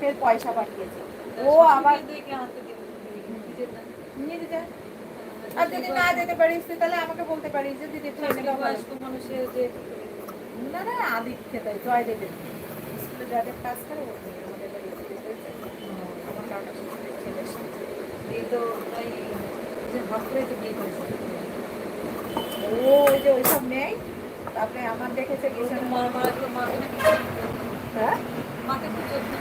ফের পয়সা পাঠিয়েছে। ও নিয়ে যেতে আর যদি না যেতে পারিস তাহলে আমাকে বলতে পারিস যে দিদি এনে মানুষের যে না না আদিত্য তাই জয় দেবে। স্কুলে যাদের কাজ করে আমাদের। আমার। এই তো তাই যে তো বিয়ে করেছে। ও ওই যে ওইসব নেই তারপরে আমার দেখেছে মাকে হ্যাঁ? মাকে খুব যত্ন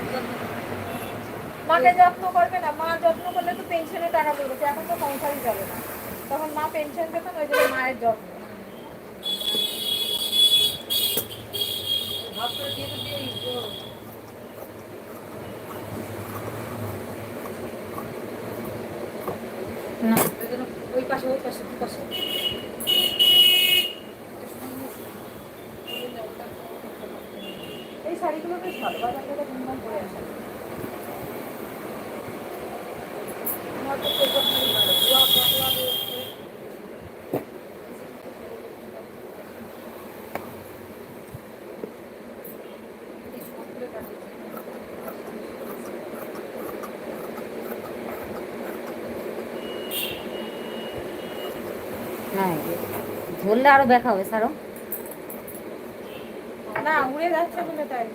মাকে যত্ন করবে না মা যত্ন করলে তো পেনশনে টাকা পড়বে এখন তো সংসারই যাবে না। তখন মা পেনশন পেতেন ওই জন্য মায়ের যত্ন। না। ওই জন্য ওই পাশে ওই পাশে। পাশে এই শাড়িগুলো বেশ ভালো বাজার থেকে করে আসে না ধরলে আরও দেখা হবে স্যারও না উড়ে যাচ্ছে বলে তাই।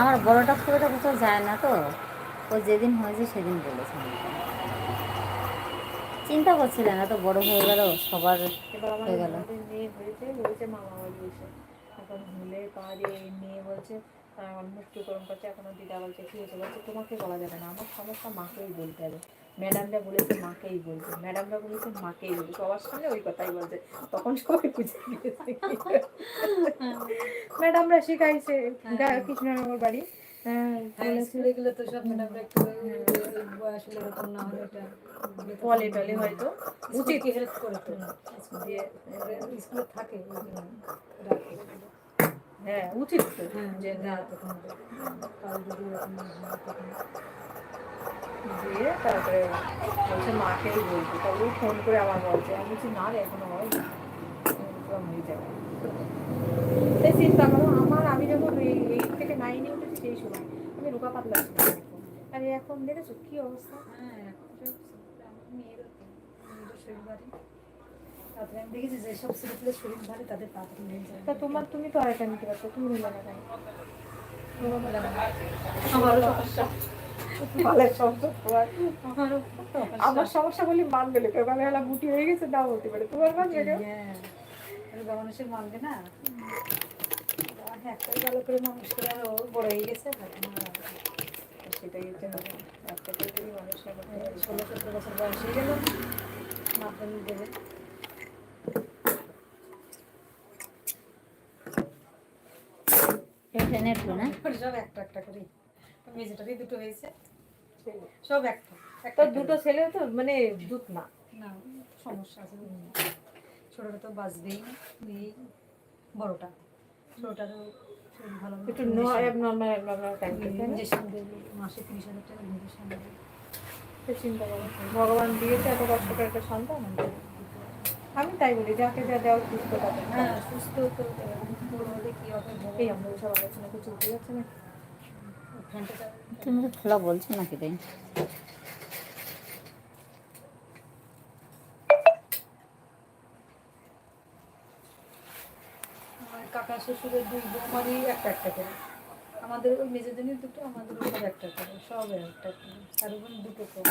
আমার বড়টা খুব একটা কোথাও যায় না তো। ও যেদিন হয়েছে সেদিন বলেছে চিন্তা করছিলেন এত বড় হয়ে গেল সবার হয়ে গেল। মেয়ে হয়েছে বলছে মামা বাড়ি এসে এখন ভুলে কাজে মেয়ে বলছে আমার মুক্তি করম করছে এখনও দিদা বলছে কি হয়েছে? বলছে তোমাকে বলা যাবে না আমার সমস্যা মাকেই বলতে হবে। ম্যাডামরা বলেছে মাকেই বলবে। ম্যাডামরা বলেছে মাকেই বলবে। সবার সামনে ওই কথাই বলছে। তখন সবাই বুঝে গিয়েছে ম্যাডামরা শিখাইছে কৃষ্ণনগর বাড়ি। হ্যাঁ, হ্যাঁ বলেছে, স্কুলে গেলে তো সব ম্যাডামরা একটু বয়স এরকম না হলে এটা বলে টলে হয়তো। উচিত। হেল্প করে তো। দিয়ে স্কুলে থাকে ওই জন্য রাখে। হ্যাঁ উচিত তো। হ্যাঁ যে না তখন যদি হয় দিয়ে তারপরে বলছে মাকেই বলব। তবে ফোন করে আবার বলছে আমি বলছি না রে এখনও হয়নি। হয়ে যাবে সেই চিন্তা করো আমার আমি যখন এইট থেকে নাইনে উঠেছি সেই সময় আমি রোগা পাতলা ছিলাম আর এখন দেখেছ কি অবস্থা? হ্যাঁ আমার তো শরীর তা তোমার তুমি তো আরেকটা নিতে পারছ তুমি নিলে না কেন? আমারও সমস্যা। ভালো সমস্যা তোমার। আমার সমস্যা বলি মানবে হেলা বুটি হয়ে গেছে হতে পারে। তোমার মানবে কেউ? হ্যাঁ এবার মানুষের মানবে না। একটাই ভালো করে মানুষ করে আরও বড় হয়ে গেছে সেটাই হচ্ছে একটা করে যদি মানুষের ষোলো সতেরো বছর বয়স হয়ে গেল মাধ্যমিক দেবে। টেনের টু না? সব একটা একটা করে। মেজেটারই দুটো হয়েছে। সব একটা একটা দুটো ছেলে তো মানে দুধ না। না সমস্যা আছে। ছোটটা তো বাঁচবেই বড়টা। ছোটটারও ভালো একটু নর্মাল নর্মাল টাইম ইঞ্জেকশন দেবে মাসে তিরিশ হাজার টাকা ইঞ্জেকশন দেবে। চিন্তা করো ভগবান দিয়েছে এত কষ্ট করে একটা সন্তান। আমি তাই বলি যাকে যা দেওয়া সুস্থ থাকে হ্যাঁ সুস্থ তো হলে কি হবে? এই আমরা সব আলোচনা করছি বুঝতে যাচ্ছে না। তুমি খোলা বলছো নাকি তাই? কাকা শ্বশুরের একটা একটা করে। আমাদের ওই মেজেদিনের দুটো, আমাদের উপর একটা করে। সব একটা করে। আর ওখানে দুটো করে।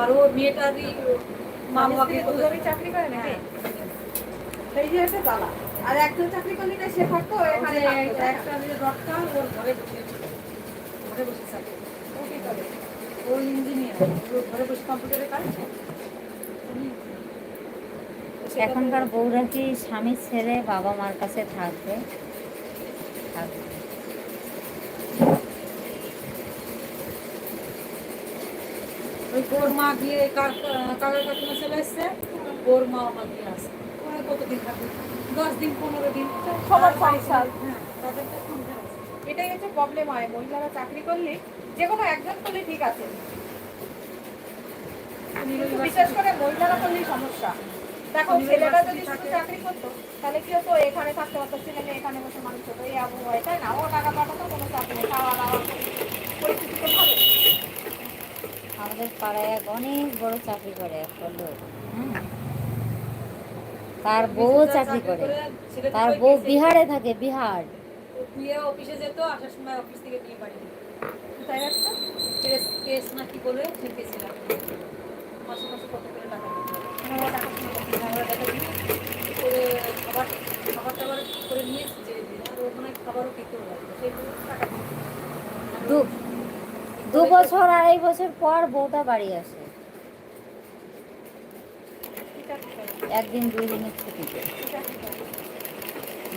আর ও মেয়েটারই মা বাবাকে চাকরি করে নাকি? হ্যাঁ। সেই যে একটা জ্বালা আর একজন চাকরি করলে না সে থাকতো? এখানে ওখানে থাকতো, তাই না? একটা যে রক্তা ওর ঘরে বসে ঘরে বসে চাকরি ও কি করে? ও ইঞ্জিনিয়ার ও ঘরে বসে কম্পিউটারে কাজ করে। উনি সেটা এখনকার বউরা কি স্বামীর ছেড়ে বাবা মার কাছে থাকবে? থাকবে। ওই ওর মা গিয়ে কাকা কাকিমা চলে এসছে ওর মা আমার গিয়ে আসে ওরা কতদিন থাকবে? দশ দিন পনেরো দিন। সবার সংসার। এটাই হচ্ছে প্রবলেম হয়। মহিলারা চাকরি করলে যে কোনো একজন করলে ঠিক আছে। বিশেষ করে মহিলারা করলেই সমস্যা। দেখো ছেলেরা যদি শুধু চাকরি করতো তাহলে কি হতো? এখানে থাকতে পারতো ছেলে এখানে বসে মানুষ হতো। এই আবহাওয়ায় তাই না। ও টাকা পাঠাতো কোনো নেই। খাওয়া দাওয়া আমাদের পাড়ায় এক অনেক বড় চাকরি করে একটা লোক। তার বউ চাকরি করে। তার বউ বিহারে থাকে বিহার। বিয়ে অফিসে যেত আসার সময় অফিস থেকে বিয়ে বাড়ি। তাই একটা কেস কেস না কি বলে ঠেকেছিলাম। মাসে মাসে কত করে টাকা আমরা দেখাশোনা আমরা টাকা দিই করে খাবার খাবার টাবার করে নিয়ে ওখানে খাবারও খেতে টাকা দিই। দু বছর আড়াই বছর পর বউটা বাড়ি আসে। একদিন দুই দিনের ছুটিতে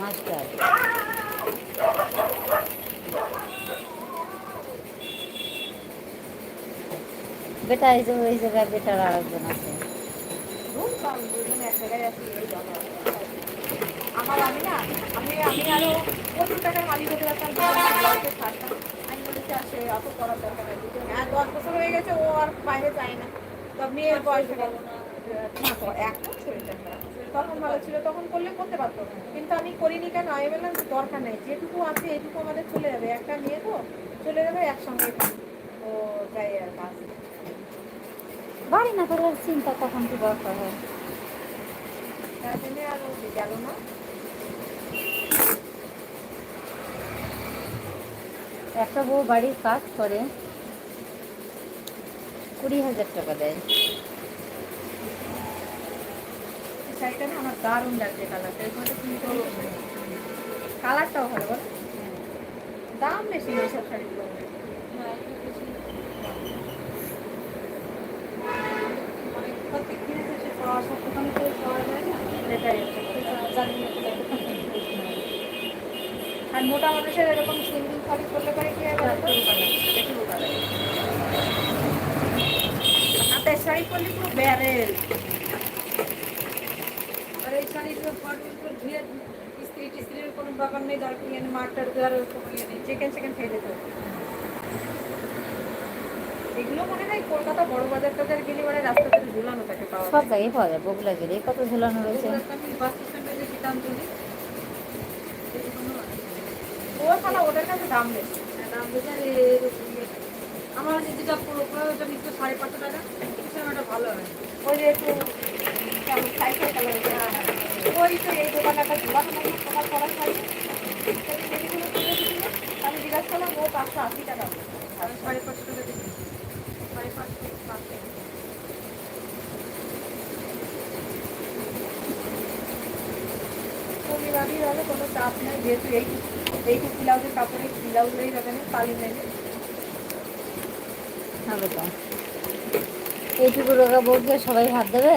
মাস্টার। বেটা এই যে ওই জায়গায় বেটার আরেকজন আছে। আমার আমি না, আমি আমি আরও প্রচুর টাকার মালিক হতে পারতাম ব্লাউজের ছাড়তাম আমি অত করার দরকার নেই হ্যাঁ দশ বছর হয়ে গেছে ও আর বাইরে যায় না। তো মেয়ের বয়স গেল। না তো এখন শরীরটা খারাপ। তখন ভালো ছিল তখন করলে করতে পারতো কিন্তু আমি করিনি কেন? আমি বললাম দরকার নেই যেটুকু আছে এটুকু আমাদের চলে যাবে। একটা মেয়ে তো চলে যাবে একসঙ্গে। ও যাই আর কাজ। বাড়ি না থাকলে চিন্তা কখন কি দরকার হয়? তার জন্য আর গেল না। একটা বউ বাড়ির কাজ করে, কুড়ি হাজার টাকা দেয়। শাড়িটা আমার দারুণ লাগছে কালারটা কালারটাও ভালো বলো। দাম বেশি শাড়িগুলো। আর মোটা মানুষের এরকম সিঙ্গেল শাড়ি করলে পরে ব্যারেল আর এই শাড়িগুলো ধুয়ে কোনো ব্যাপার নেই দরকার নেই মাঠটার দেওয়ার কোনো এগুলো মনে হয় কলকাতা বড় বাজার টাজার গেলে পরে রাস্তাতে ঝুলানো থাকে পাওয়া সব। জায়গায় পাওয়া যায় বগুলা গেলে কত ঝুলানো রয়েছে বাস স্ট্যান্ডে যে আছে। ওখানে ওদের কাছে দাম বেশি। হ্যাঁ, দাম বলছে আর। আমার যেটা পুরো ওটা নিচ্ছে সাড়ে পাঁচশো টাকা একটা ভালো হয়। ওই যে একটু ওই তো এই দোকানে একটা ঝুলানো থাকে না, তোমার পড়া শাড়ি আমি জিজ্ঞাসা করলাম ও পাঁচশো আশি টাকা। সাড়ে পাঁচশো টাকা সাড়ে পাঁচশো পাঁচশো। ভাবি তাহলে কোনো চাপ নেই যেহেতু এই এইটুকু ব্লাউজের কাপড়ে ব্লাউজেই যাবে না পালি নেবে। হবে তো। এইটুকু রোগা বউকে সবাই ভাত দেবে?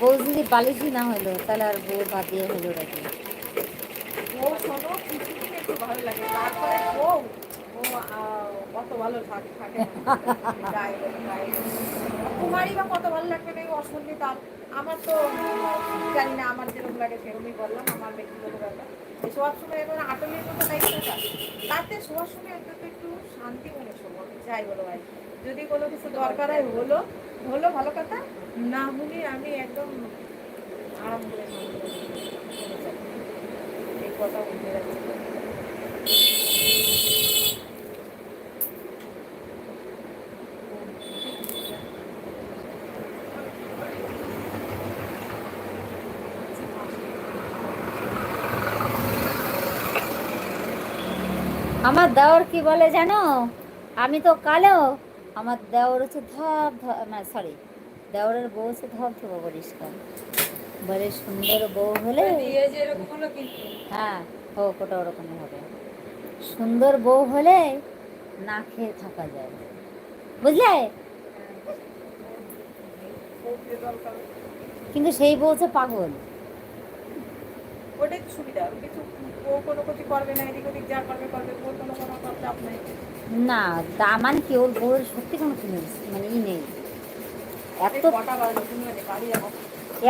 বউ যদি বালিশই না হলো তাহলে আর বউ ভাত দিয়ে হলো নাকি ও শোনো কিছুদিন একটু ভালো লাগে। তারপরে কত ভালো থাকে। কুমারী বা কত ভালো লাগবে না অসন্ধি আমার তো জানি না, আমার যেরকম লাগে সেরকমই বললাম, আমার ব্যক্তিগত ব্যাপার। সময় তাতে সময় একটু শান্তি মনে যাই ভাই। যদি কোনো কিছু দরকার হয়, হলো হলো ভালো কথা, না হলে আমি একদম আরাম করে কথা বলতে আমার দেওর কি বলে জানো? আমি তো কালো। আমার দেওর হচ্ছে ধপ ধপ না সরি দেওরের বউ হচ্ছে ধপ ধপ পরিষ্কার। বলে সুন্দর বউ হলে হ্যাঁ হোক ওটা ওরকমই হবে। সুন্দর বউ হলে না খেয়ে থাকা যায়। বুঝলে? কিন্তু সেই বউ হচ্ছে পাগল। ওটাই সুবিধা। কিছু ও কোনো কিছু করবে না এদিক ওদিক যা করবে করবে ওর কোনো কোনো কোনো চাপ নেই। না দামান কি ওর বউয়ের সত্যি কোনো ফিলিংস মানে ই নেই। এত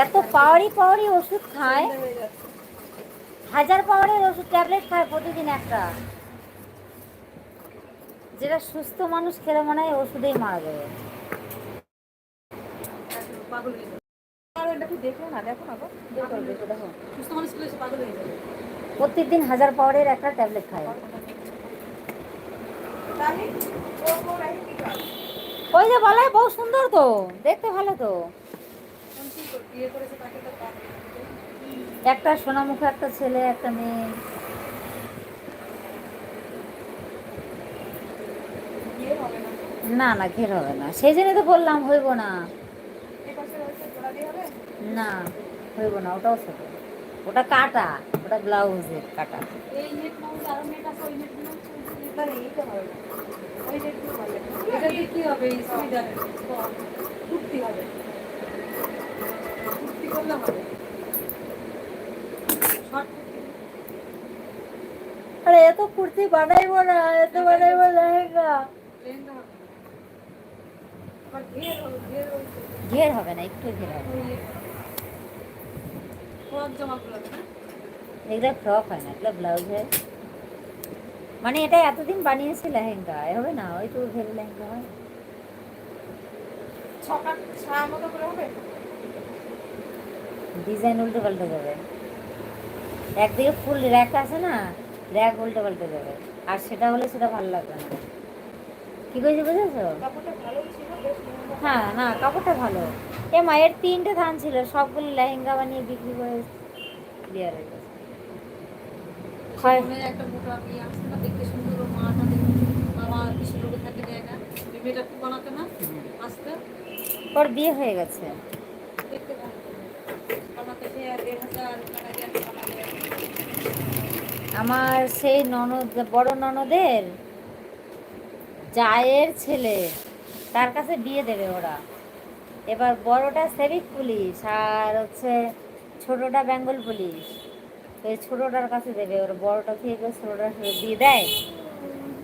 এত পাওয়ারি পাওয়ারি ওষুধ খায়। হাজার পাওয়ারের ওষুধ ট্যাবলেট খায় প্রতিদিন একটা। যেটা সুস্থ মানুষ খেলে মনে হয় ওষুধেই মারা যাবে প্রত্যেকদিন হাজার পাওয়ারের একটা ট্যাবলেট খায়? ওই যে বলাই বউ সুন্দর তো দেখতে ভালো তো। একটা সোনামুখে একটা ছেলে একটা মেয়ে না না না ঘের হবে না সেই জন্য তো বললাম হইব না না হইব না ওটাও ছোট ওটা কাটা ওটা ব্লাউজের কাটা এই নেট মাউস আরো নেট আছে ওই নেট গুলো তাহলে এইটা হবে না ওই যে একটু ভালো এটা দিয়ে কি হবে এই সুবিধার কুর্তি হবে কুর্তি করলে হবে শর্ট কুর্তি আরে এত কুর্তি বানাইবো না এত বানাইবো লেহেঙ্গা লেহেঙ্গা হবে আবার ঘের হবে না একটু ঘের হবে। এগুলো ফ্রক হয় না এগুলো ব্লাউজ হয় মানে এটা এতদিন বানিয়েছে লেহেঙ্গা এ হবে না ওই তো ঘের লেহেঙ্গা হয়। ডিজাইন উল্টে পাল্টে যাবে। একদিকে ফুল র্যাক আছে না র্যাক উল্টে পাল্টে যাবে। আর সেটা হলে সেটা ভালো লাগবে না। কি কইছি বুঝেছ? কাপড়টা ভালো ছিল। বেশ হ্যাঁ না কাপড়টা ভালো। এ মায়ের তিনটে ধান ছিল সবগুলো লেহেঙ্গা বানিয়ে বিক্রি করে ক্লিয়ার হয়ে। গেছে ওর বিয়ে হয়ে গেছে। আমার সেই ননদ বড় ননদের জায়ের ছেলে। তার কাছে বিয়ে দেবে ওরা। এবার বড়টা সেভিক পুলিশ আর হচ্ছে ছোটটা বেঙ্গল পুলিশ। তো এই ছোটটার কাছে দেবে, ওর বড়টা থেকে ছোটটার সাথে দিয়ে দেয়?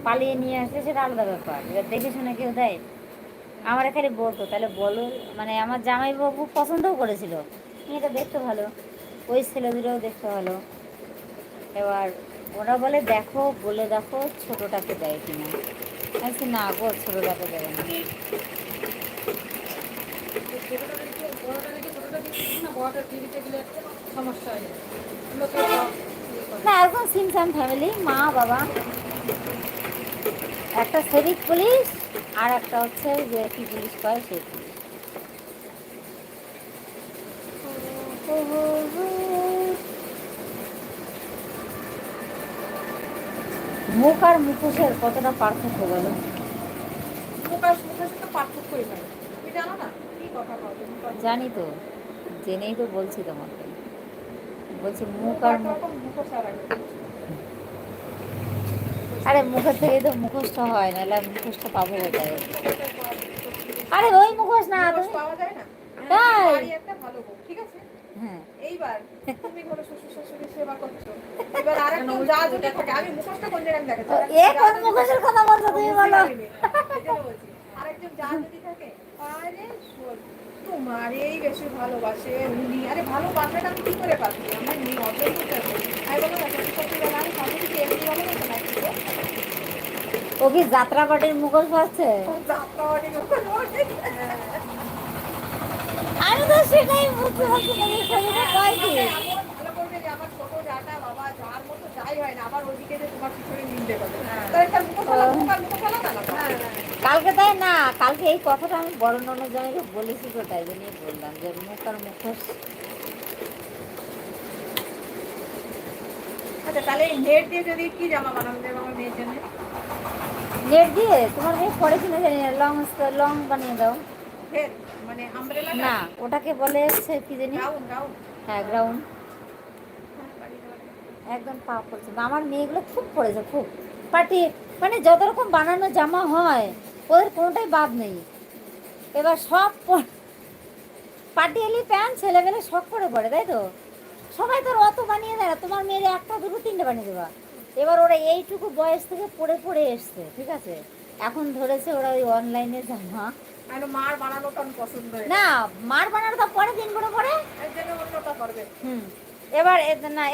পালিয়ে নিয়ে আসলে সেটা আলাদা ব্যাপার। এবার দেখে শুনে কেউ দেয়? আমার এখানে বলতো, তাহলে বলো। মানে আমার জামাই জামাইবাবু পছন্দও করেছিল। মেয়েটা দেখতে ভালো, ওই ছেলে দুটোও দেখতে ভালো। এবার ওরা বলে, দেখো বলে দেখো, ছোটটাকে দেয় কিনা? বলছি, না গো ছোটটাকে দেবে না। না এখন সিমসাম ফ্যামিলি মা বাবা। একটা সেভিক পুলিশ আর একটা হচ্ছে যে কি পুলিশ করে সেই পুলিশ। মুখ আর মুখোশের কতটা পার্থক্য বলো? পার্থক্যই হয়। তুমি জানো না? কি কথা বলছো জানি তো জেনেই তো বলছি তোমাকে। বলছি মুখ আর মুখোশ আর আরে মুখের থেকে তো মুখোশটা হয় নাহলে মুখোশটা পাবো কোথায়? আরে ওই মুখোশ না তুমি পাওয়া যায় না? তাই? ঠিক আছে? এইবার তুমি হলো শ্বশুর শাশুড়ি সেবা করছ। এবার আরেকজন যা যদি থাকে আমি মুখোশটা কোন জায়গায় ও, এ কোন মুখোশের কথা বলছো তুমি বলো। আরেকজন যা যদি থাকে আরে শোন, তোমার এই বেশি ভালোবাসে উনি। আরে ভালোবাসাটা আমি কি করে পাচ্ছি? অর্জন করতে আমি সত্যি বলে আমি এমনি না ও কি যাত্রা পার্টির মুখোশ পাচ্ছে যাত্রা আমি তো সেটাই বুঝতে পারছি না শরীরে কয় কি হয় কালকে তাই না কালকে এই কথাটা আমি বড় ননদ জামাইকে বলেছি তো তাই জন্যই বললাম যে মুখ আর মুখোশ আচ্ছা তাহলে নেট দিয়ে যদি কি জামা বানানো যাবে আমার মেয়ের জন্য নেট দিয়ে তোমার মেয়ে পরে কিনে জানি লং লং বানিয়ে দাও ফের মানে আমব্রেলা না ওটাকে বলে হচ্ছে কি জানি? হ্যাঁ গ্রাউন্ড একদম পা পর্যন্ত আমার মেয়েগুলো খুব পড়েছে খুব। পার্টি মানে যত রকম বানানো জামা হয় ওদের কোনোটাই বাদ নেই। এবার সব পাটিয়ালি প্যান্ট ছেলেবেলে শখ করে পড়ে তাই তো? সবাই তোর অত বানিয়ে দেয় না তোমার মেয়ের একটা দুটো তিনটে বানিয়ে দেবা। এবার ওরা এইটুকু বয়স থেকে পড়ে পড়ে এসছে ঠিক আছে? এখন ধরেছে ওরা ওই অনলাইনে জামা। মার বানানোটা পছন্দ না। মার বানানো তো পরে দিন করে পরে অন্যটা করবে। হুম। এবার না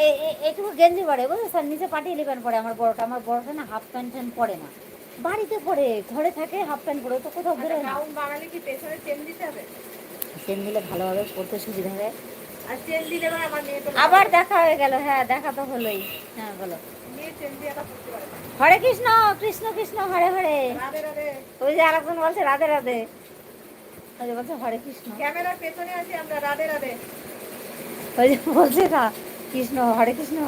গেঞ্জি পরে বুঝলো? স্যার নিচে পাটিয়ে প্যান্ট পরে আমার বড়টা। আমার বড়টা না হাফ প্যান্ট পরে না। বাড়িতে পরে ঘরে থাকে হাফ প্যান্ট পরে তো কোথাও বেরোয় না। বানালে কি পেছনে চেন দিতে হবে? চেন দিলে ভালোভাবে পড়তে সুবিধা আর চেন দিলে আমার আবার দেখা হয়ে গেল হ্যাঁ দেখা তো হলোই। হ্যাঁ বলো। হরে কৃষ্ণ কৃষ্ণ কৃষ্ণ হরে হরে। ওই যে আরেকজন বলছে রাধে রাধে। যে বলছে হরে কৃষ্ণ। ক্যামেরার পেছনে আছি আমরা রাধে রাধে। ওই বলছে না কৃষ্ণ হরে কৃষ্ণ।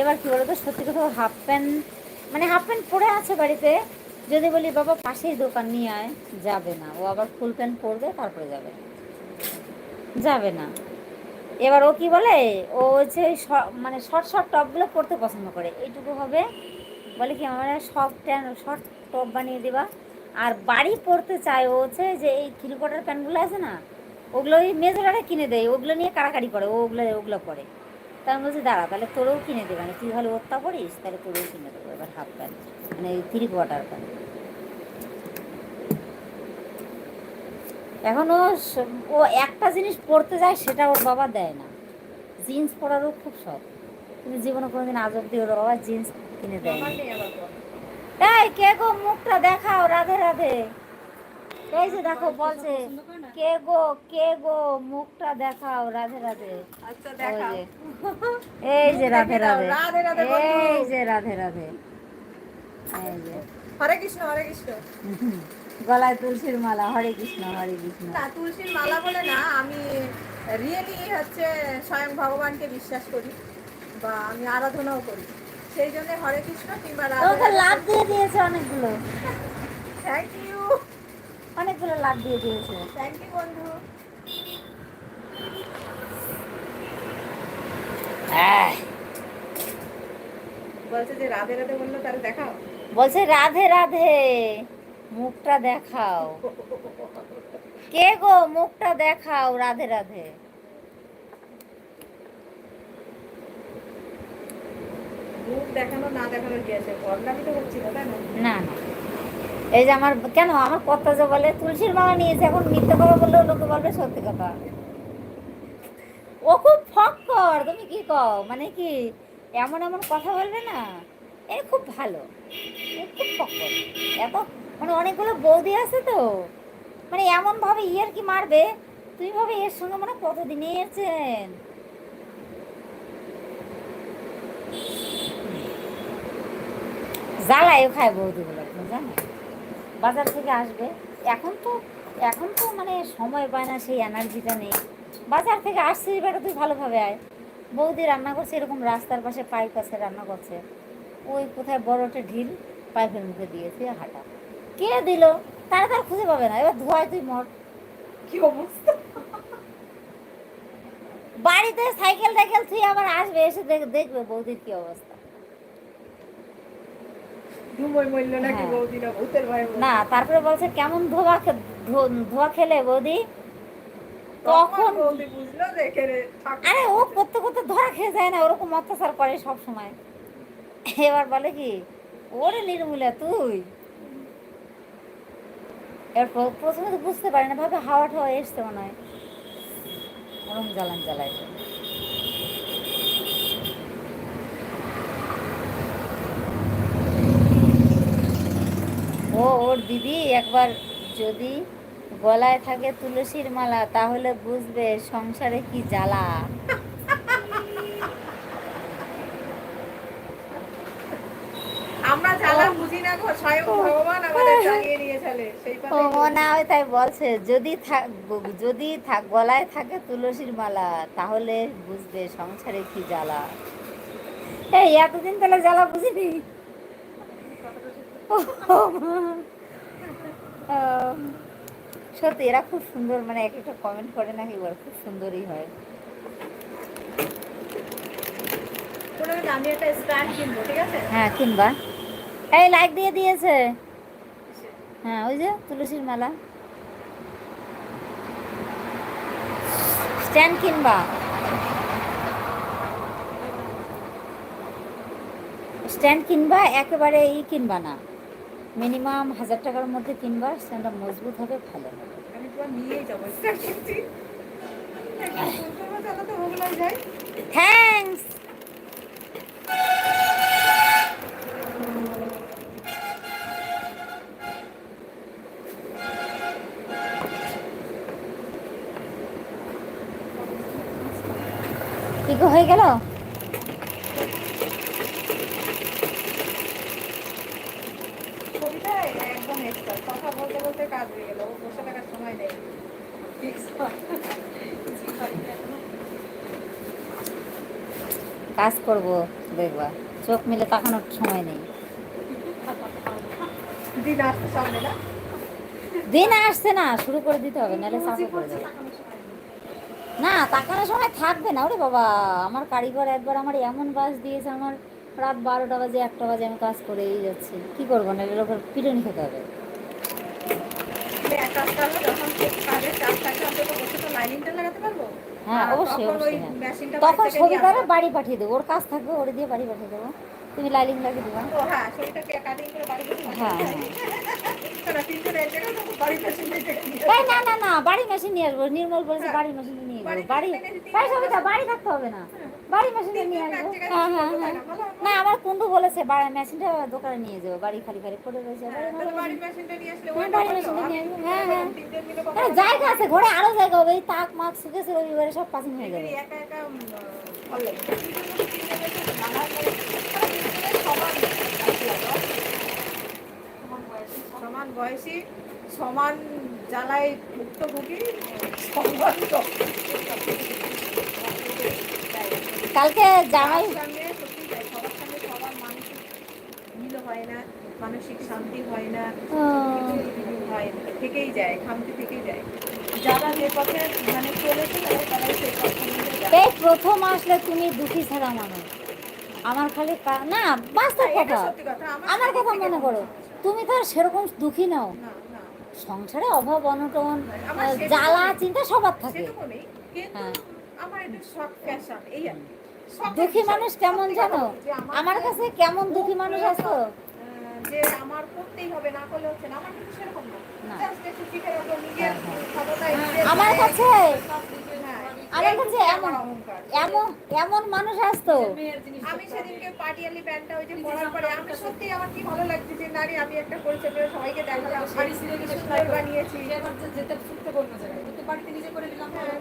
এবার কি বলতো সত্যি কথা হাফ প্যান্ট মানে হাফ প্যান্ট পরে আছে বাড়িতে। যদি বলি বাবা পাশেই দোকান নিয়ে আয় যাবে না। ও আবার ফুল প্যান্ট পরবে তারপরে যাবে। যাবে না। এবার ও কি বলে ও হচ্ছে মানে শর্ট শর্ট টপগুলো পরতে পছন্দ করে। এইটুকু হবে। বলে কি আমার শর্ট প্যান্ট শর্ট টপ বানিয়ে দিবা। আর বাড়ি পরতে চায় ও হচ্ছে যে এই থ্রি কোয়ার্টার প্যান্টগুলো আছে না, ওগুলো ওই মেজরাটা কিনে দেয়, ওগুলো নিয়ে কাড়াকাড়ি করে ওগুলো ওগুলো পরে। তার বলছি, দাঁড়া, তাহলে তোরেও কিনে দেবে মানে তুই ভালো ওত্তা পড়িস তাহলে তোরেও কিনে দেবো, এবার হাফ প্যান্ট মানে থ্রি কোয়ার্টার প্যান্ট এখন ও একটা জিনিস পরতে যায়, সেটা ওর বাবা দেয় না। জিন্স পরারও খুব শখ। কিন্তু জীবনে কোনোদিন আজ অব্দি ওর বাবা জিন্স কিনে দেয় এই কে গো মুখটা দেখাও রাধে রাধে। এই যে দেখো বলছে কে গো কে গো মুখটা দেখাও রাধে রাধে। এই যে রাধে রাধে। এই যে রাধে রাধে। এই যে। হরে কৃষ্ণ হরে কৃষ্ণ। গলায় তুলসীর মালা হরে কৃষ্ণ হরে কৃষ্ণ। না তুলসীর মালা বলে না আমি রিয়েলি হচ্ছে স্বয়ং ভগবানকে বিশ্বাস করি বা আমি আরাধনাও করি। সেই জন্য হরে কৃষ্ণ কিংবা তোমাকে লাভ দিয়ে দিয়েছে অনেকগুলো। থ্যাংক ইউ অনেকগুলো লাভ দিয়ে দিয়েছে। থ্যাংক ইউ বন্ধু। বলছে যে রাধে রাধে বলল তাহলে দেখাও। বলছে রাধে রাধে মুখটা দেখাও। কে গো মুখটা দেখাও রাধে রাধে মুখ দেখানো, না আছে? তো হচ্ছি না না? এই যে আমার, কেন? আমার কথা যে বলে, তুলসীর মালা নিয়েছে, এখন মিথ্যে কথা বললেও লোকে বলবে সত্যি কথা। ও খুব ফক্কর তুমি কি কও? মানে কি, এমন এমন কথা বলবে না? এ খুব ভালো। খুব ফক্কর এত মানে অনেকগুলো বৌদি আছে তো মানে এমন ভাবে ইয়ের কি মারবে? তুমি ভাবে এর সঙ্গে মানে কতদিনের চেন? জ্বালায়ও খায় বৌদিগুলো তুমি জানো? বাজার থেকে আসবে। এখন তো এখন তো মানে সময় পায় না সেই এনার্জিটা নেই। বাজার থেকে আসছে এবারে তুই ভালোভাবে আয়। বৌদি রান্না করছে এরকম রাস্তার পাশে পাইপ আছে রান্না করছে। ওই কোথায় বড় একটা ঢিল পাইপের মুখে দিয়েছে হাঁটা। কে দিল? তারা তার খুঁজে পাবে না। এবার ধোয়ায় তুই মর। কি অবস্থা? বাড়িতে সাইকেল টাইকেল তুই আবার আসবে এসে দেখ- দেখবে বৌদির কি অবস্থা ধুমই মূল্য নাকি হ্যাঁ। বৌদিরা ভূতের ভয়ে বলছে। না তারপরে বলছে কেমন ধোয়া ধোয়া খেলে বৌদি? তখন। আরে ও করতে করতে ধরা খেয়ে যায় না ওরকম অত্যাচার করে সব সময় এবার বলে কি ওরে নির্মূলা তুই। এবার প্রথমে তো বুঝতে পারি না ভাবে হাওয়া ঠাওয়া এসছে মনে হয়। ওরকম জ্বালান জ্বালায়। ও ওর দিদি একবার যদি গলায় থাকে তুলসীর মালা তাহলে বুঝবে সংসারে কি জ্বালা। আমরা জ্বালা বুঝি না গো স্বয়ং ভগবান আমাদের জানিয়ে নিয়ে চলে সেই ও কথাই হয় তাই বলছে যদি যদি থাক গলায় থাকে তুলসীর মালা তাহলে বুঝবে সংসারে কি জ্বালা। এই এতদিন তাহলে জ্বালা বুঝিনি? সত্যি এরা খুব সুন্দর মানে এক একটা কমেন্ট করে নাকি বল খুব সুন্দরই হয়। আমি একটা স্ট্যান্ড কিনবো ঠিক আছে? হ্যাঁ কিনবা। এই লাইক দিয়ে দিয়েছে। হ্যাঁ ওই যে তুলসীর মালা। স্ট্যান্ড কিনবা। স্ট্যান্ড কিনবা একেবারে ই কিনবা না। মিনিমাম হাজার টাকার মধ্যে তিনবার স্ট্যান্ডটা মজবুত হবে ভালো হবে। আমি তোমার নিয়েই যাব। স্ট্যান্ড কিনছি একটু ফোন করব চলো তো ওগুলোই যাই থ্যাঙ্কস কি গো হয়ে গেল ছবিটাই একদম এক্সট্রা কথা বলতে বলতে কাজ হয়ে গেল ও বসে থাকার সময় নেই কাজ করব দেখবা। চোখ মিলে তাকানোর সময় নেই। দিন আসছে না? শুরু করে দিতে হবে নাহলে চাপে পড়ে যাবে। না তাকানোর সময় থাকবে না ওরে বাবা। আমার কারিগর একবার আমার এমন বাস দিয়েছে আমার রাত বারোটা বাজে একটা বাজে আমি কাজ করেই যাচ্ছি। কি করব না ওপর পিটুনি খেতে হবে। যখন কাজের চাপ থাকে অন্তত বসে তো লাইনিংটা লাগাতে পারব? হ্যাঁ অবশ্যই তখন অবশ্যই হ্যাঁ। তখন ছবি করে বাড়ি পাঠিয়ে দেবো ওর কাজ থাকবে ওর দিয়ে বাড়ি পাঠিয়ে দেবো। তুমি লাইলিং লাগিয়ে দেবো। হ্যাঁ হ্যাঁ হ্যাঁ। না না না বাড়ি মেশিন নিয়ে আসব। নির্মল বলেছে বাড়ি মেশিন নিয়ে বাড়ি বাড়ি সবিতা বাড়ি থাকতে হবে না। বাড়ি নিয়ে আসব। হ্যাঁ হ্যাঁ হ্যাঁ। না আমার কুন্ডু বলেছে বাড়ি মেশিনটা দোকানে নিয়ে যাব বাড়ি খালি খালি করে রয়েছে বাড়ি তাহলে ভালো বাড়ি। মেশিনটা নিয়ে আসলে হ্যাঁ, বাড়ি মেশিনটা নিয়ে আসব। হ্যাঁ, হ্যাঁ। হ্যাঁ, জায়গা আছে ঘরে আরও জায়গা হবে এই তাক মাক শুকেছে রবিবারে সব হয়ে যাবে। একা একা বয়সী সমান জ্বালায় ভুক্তভোগী সমান কালকে জামাই সবার সঙ্গে সত্যি তাই, সবার সঙ্গে সবার মানসিক মিল হয় না মানসিক শান্তি হয় না হয় থেকেই যায় খামতি থেকেই যায়। যারা যে পথে মানে চলেছে তারাই সেই পথে এই প্রথম আসলে তুমি দুঃখী ছাড়া মানুষ। আমার খালি না বাস্তব কথা। আমার কথা মনে করো। তুমি তো আর সেরকম দুঃখী নাও। সংসারে অভাব অনটন জ্বালা চিন্তা সবার থাকে। হ্যাঁ। আমার একটু শখ ফ্যাশন এই আর কি। দুঃখী মানুষ কেমন জানো? আমার কাছে কেমন দুঃখী মানুষ আছো? যে আমার করতেই হবে না করলে হচ্ছে না। আমার কিন্তু সেরকম না। হ্যাঁ, হ্যাঁ। আমার কাছে হ্যাঁ, আমার কাছে এমন এমন এমন মানুষ আসতো আমি সেদিনকে পাটিয়ালি প্যান্টটা ওই যে পরার পরে আমি সত্যি আমার কি ভালো লাগছে যে নারী আমি একটা পরিচয় সবাইকে দেখালাম। শাড়ি বানিয়েছি। যেতে বাড়িতে নিজে করে নিলাম, হ্যাঁ,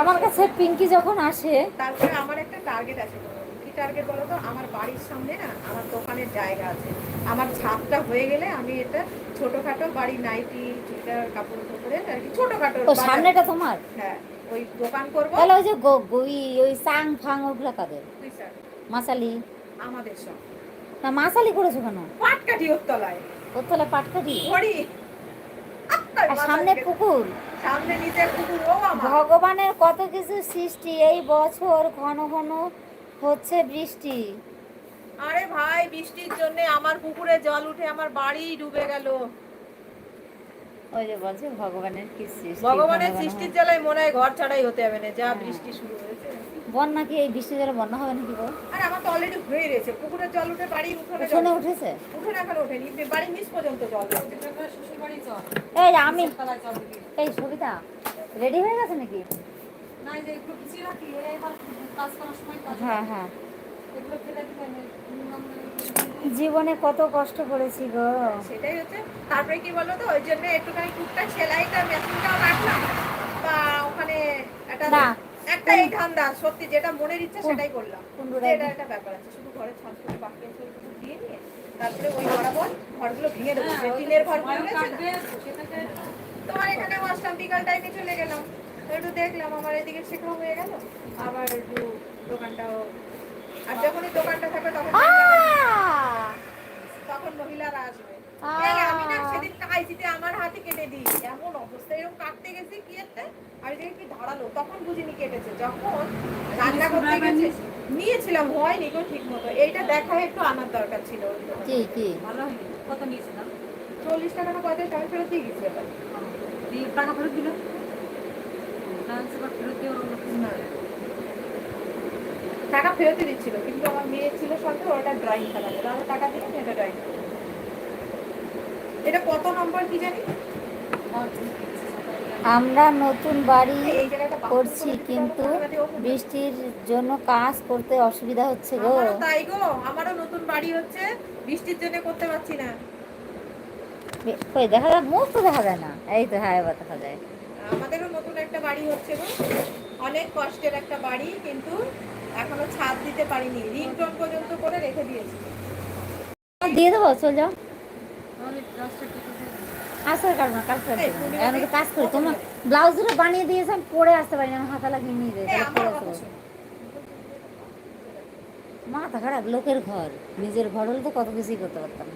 আমার কাছে পিঙ্কি যখন আসে তারপরে আমার একটা টার্গেট আছে। কি টার্গেট বলো তো? আমার বাড়ির সামনে না আমার দোকানের জায়গা আছে। আমার ছাদটা হয়ে গেলে আমি এটা ছোটখাটো বাড়ি নাইটি চুড়িদার কাপড় কাপড়ের আর কি ছোটখাটো ও সামনেটা তোমার? হ্যাঁ ওই দোকান করব। তাহলে ওই যে গই ওই সাং ফাং ওগুলো কাদের? মাসালি? আমাদের সব। না মাসালি করেছ কেন? পাটকাঠি ওর তলায়। ওর তলায় পাটকাটি ঘড়ি সামনে পুকুর? ভগবানের কত কিছু সৃষ্টি এই বছর ঘন ঘন হচ্ছে বৃষ্টি আরে ভাই বৃষ্টির জন্য আমার পুকুরে জল উঠে আমার বাড়ি ডুবে গেল ওই যে বলছে ভগবানের কি সৃষ্টি ভগবানের সৃষ্টির। জ্বালায় মনে হয় ঘর ছাড়াই হতে হবে না যা হ্যাঁ। বৃষ্টি শুরু হয়েছে বন্যা কি এই বৃষ্টি জলে বন্যা হবে নাকি গো? আর আমার তো অলরেডি হয়ে রয়েছে পুকুরের জল উঠে উঠোনে উঠোনে উঠেছে? উঠোনে এখন ওঠেনি। বাড়ির নিচ পর্যন্ত জল বাড়ি। এই আমি। এই সবিতা রেডি হয়ে গেছে নাকি? হ্যাঁ হ্যাঁ। জীবনে কত কষ্ট করেছি গো। সেটাই হচ্ছে। তারপরে কি বলো তো ওই জন্য একটুখানি টুকটাক সেলাইটা মেশিনটাও রাখলাম। বা ওখানে একটা না। একটা এই ধান্দা সত্যি যেটা মনের ইচ্ছে সেটাই করলাম। এটা একটা ব্যাপার আছে শুধু ঘরে ছাদ করে বাকি দিয়ে নিয়ে তারপরে ওই বরাবর ঘরগুলো ভেঙে দেবো যে টিনের ঘরগুলো তোমার এখানে আসলাম বিকাল টাইমে চলে গেলাম একটু দেখলাম আমার এদিকে শেখাও হয়ে গেল। আবার একটু দোকানটাও আর যখনই দোকানটা থাকবে তখন তখন মহিলারা আসবে। আমি না সেদিন কাইজিতে আমার হাতে কেটে দিই এমন অবস্থা এরকম কাটতে গেছি কি একটা আর এদিকে কি ধারালো তখন বুঝিনি কেটেছে। যখন রান্না করতে গেছে নিয়েছিলাম হয়নি গো ঠিক মতো এইটা দেখা একটু আনার দরকার ছিল কি কি? ভালো কত নিয়েছিলাম? চল্লিশ টাকা না টাকা ফেরত দিয়ে গেছি টাকা ফেরত দিল? ফেরত। টাকা ফেরতই দিচ্ছিল কিন্তু আমার মেয়ে ছিল সঙ্গে ওটা ড্রয়িং খেলা টাকা দিয়ে আমি এটা ড্রয়িং এটা কত নম্বর কি জানি? আমরা নতুন বাড়ি করছি কিন্তু। বৃষ্টির জন্য কাজ করতে অসুবিধা হচ্ছে গো। তাই গো আমারও নতুন বাড়ি হচ্ছে বৃষ্টির জন্য করতে পারছি না। কই দেখা যায় মুখ তো দেখা যায় না। এই তো হ্যাঁ এবার দেখা যায়। আমাদেরও নতুন একটা বাড়ি হচ্ছে গো। অনেক কষ্টের একটা বাড়ি কিন্তু এখনও ছাদ দিতে পারিনি। রিংটোন পর্যন্ত করে রেখে দিয়েছি। দিয়ে দেবো চল যাও। আসার কারণ কাজ করি আমি তো কাজ করি। তোমার ব্লাউজ বানিয়ে দিয়েছে আমি পরে আসতে পারি না হাতা লাগিয়ে নিয়ে যাই মাথা খারাপ লোকের ঘর। নিজের ঘর হলে তো কত কিছুই করতে পারতাম।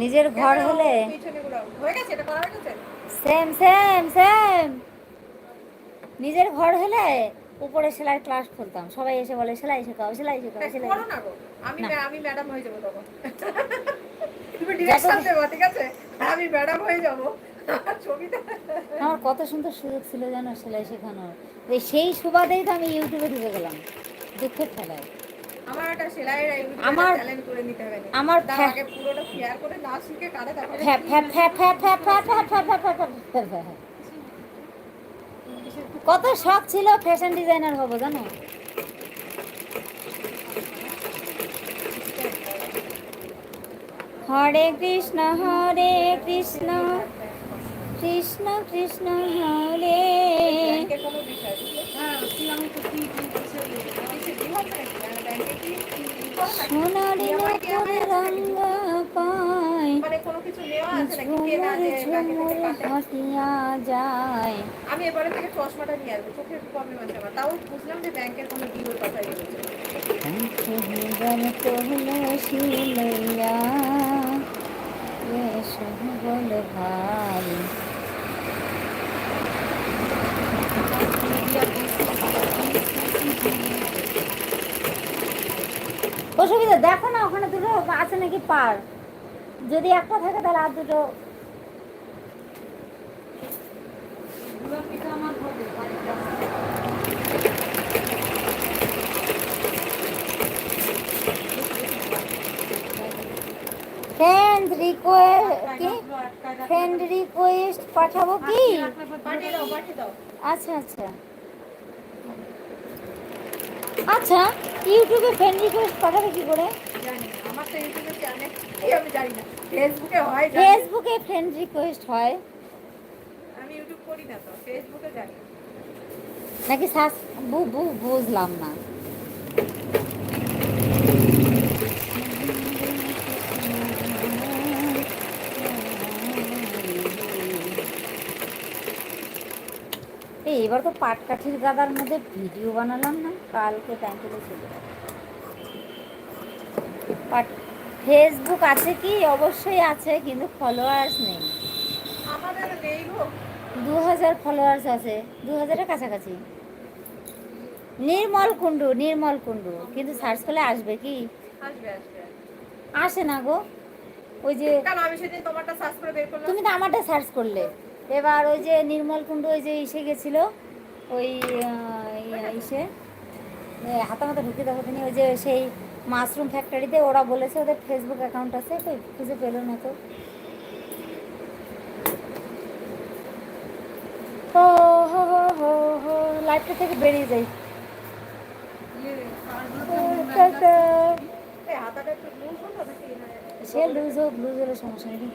নিজের ঘর হলে সেম সেম সেম। নিজের ঘর হলে উপরে সেলাই ক্লাস করতাম। সবাই এসে বলে সেলাই শেখাও সেলাই শেখাও সেলাই আমি আমি ম্যাডাম হয়ে যাব তখন। তুমি ডিরেকশন দেবো ঠিক আছে আমি ম্যাডাম হয়ে যাব আমার কত সুন্দর সুযোগ ছিল জানো সেলাই শেখানোর সেই সুবাদেই তো আমি ইউটিউবে ঢুকে গেলাম দুঃখের খেলায় আমার আমার- আমার ট্যালেন্ট করে নিতে হবে না আমার হরে কৃষ্ণ হরে কৃষ্ণ। কৃষ্ণ কৃষ্ণ হরে। সোনারি মতন পায়। মানে যায়। আমি এবারে থেকে চশমাটা নিয়ে আসব। চোখের প্রবলেম আছে তাও বুঝলাম যে ব্যাংকের কোনো ডিলের কথা অসুবিধা, দেখো না, ওখানে দুটো আছে নাকি পার। যদি একটা থাকে, তাহলে আর দুটো। আমার রিকোয়েস্ট ফ্রেন্ড রিকোয়েস্ট পাঠাবো কি? আচ্ছা আচ্ছা। আচ্ছা ইউটিউবে ফ্রেন্ড রিকোয়েস্ট পাঠাবে কি করে? ফেসবুকে ফ্রেন্ড রিকোয়েস্ট হয় আমি ইউটিউব করি না তো ফেসবুকে জানি। নাকি বুঝলাম না। এই এবার তো পাটকাঠির গাদার মধ্যে ভিডিও বানালাম না কালকে পেলে চলে পাট ফেসবুক আছে কি? অবশ্যই আছে কিন্তু ফলোয়ার্স নেই। আমাদের নেই গো। দু হাজার ফলোয়ার্স আছে দু হাজারের কাছাকাছি। নির্মল কুণ্ডু নির্মল কুণ্ডু কিন্তু সার্চ করলে আসবে কি? আসে না গো। ওই যে তুমি তো আমারটা সার্চ করলে। এবার ওই যে নির্মল কুণ্ডু ওই যে ইসে গেছিল ওই ইসে হাতা মাথা ঢুকে দেখো তিনি ওই যে সেই মাশরুম ফ্যাক্টরিতে ওরা বলেছে ওদের ফেসবুক অ্যাকাউন্ট আছে তো খুঁজে পেল না তো। হো হো হো হো লাইফটা থেকে বেরিয়ে যাই। সে লুজ হোক লুজ হলে সমস্যা নেই